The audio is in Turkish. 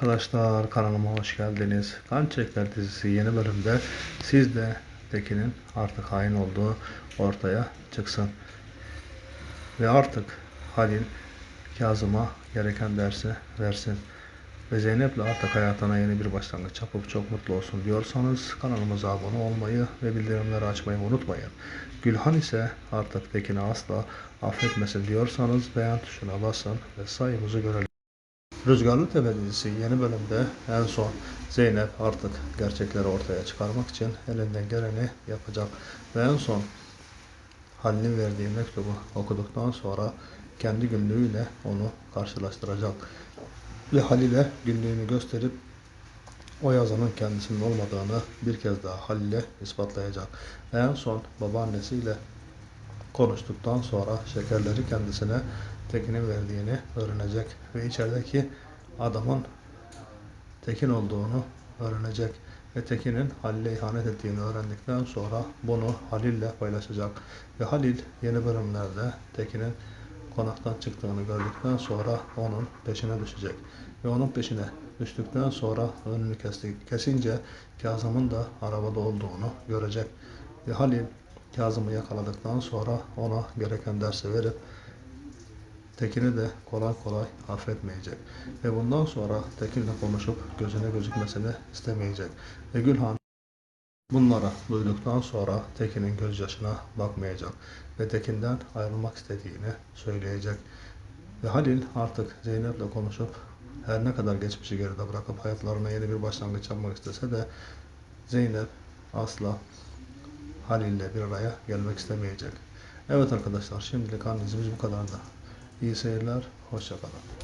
Arkadaşlar kanalıma hoş geldiniz. Kan Çekler dizisi yeni bölümde siz de Tekin'in artık hain olduğu ortaya çıksın. Ve artık Halil Kazım'a gereken dersi versin. Ve Zeynep'le artık hayatına yeni bir başlangıç yapıp çok mutlu olsun diyorsanız kanalımıza abone olmayı ve bildirimleri açmayı unutmayın. Gülhan ise artık Tekin'i asla affetmesin diyorsanız beğen tuşuna basın ve sayımızı görelim. Rüzgarlı Tepe dizisi yeni bölümde en son Zeynep artık gerçekleri ortaya çıkarmak için elinden geleni yapacak. Ve en son Halil'in verdiği mektubu okuduktan sonra kendi günlüğüyle onu karşılaştıracak. Ve Halil'e günlüğünü gösterip o yazının kendisinin olmadığını bir kez daha Halil'e ispatlayacak. Ve en son babaannesiyle konuştuktan sonra şekerleri kendisine Tekin'in verdiğini öğrenecek ve içerideki adamın Tekin olduğunu öğrenecek ve Tekin'in Halil'e ihanet ettiğini öğrendikten sonra bunu Halil'le paylaşacak. Ve Halil yeni bölümlerde Tekin'in konaktan çıktığını gördükten sonra onun peşine düşecek. Ve onun peşine düştükten sonra önünü kesti, kesince Kazım'ın da arabada olduğunu görecek. Ve Halil Kazım'ı yakaladıktan sonra ona gereken dersi verip Tekin'i de kolay kolay affetmeyecek. Ve bundan sonra Tekin'le konuşup gözüne gözükmesini istemeyecek. Ve Gülhan bunlara duyduktan sonra Tekin'in gözyaşına bakmayacak. Ve Tekin'den ayrılmak istediğini söyleyecek. Ve Halil artık Zeynep'le konuşup her ne kadar geçmişi geride bırakıp hayatlarına yeni bir başlangıç yapmak istese de Zeynep asla Halil'le bir araya gelmek istemeyecek. Evet arkadaşlar şimdilik analizimiz bu kadardı. İyi seyirler, hoşçakalın.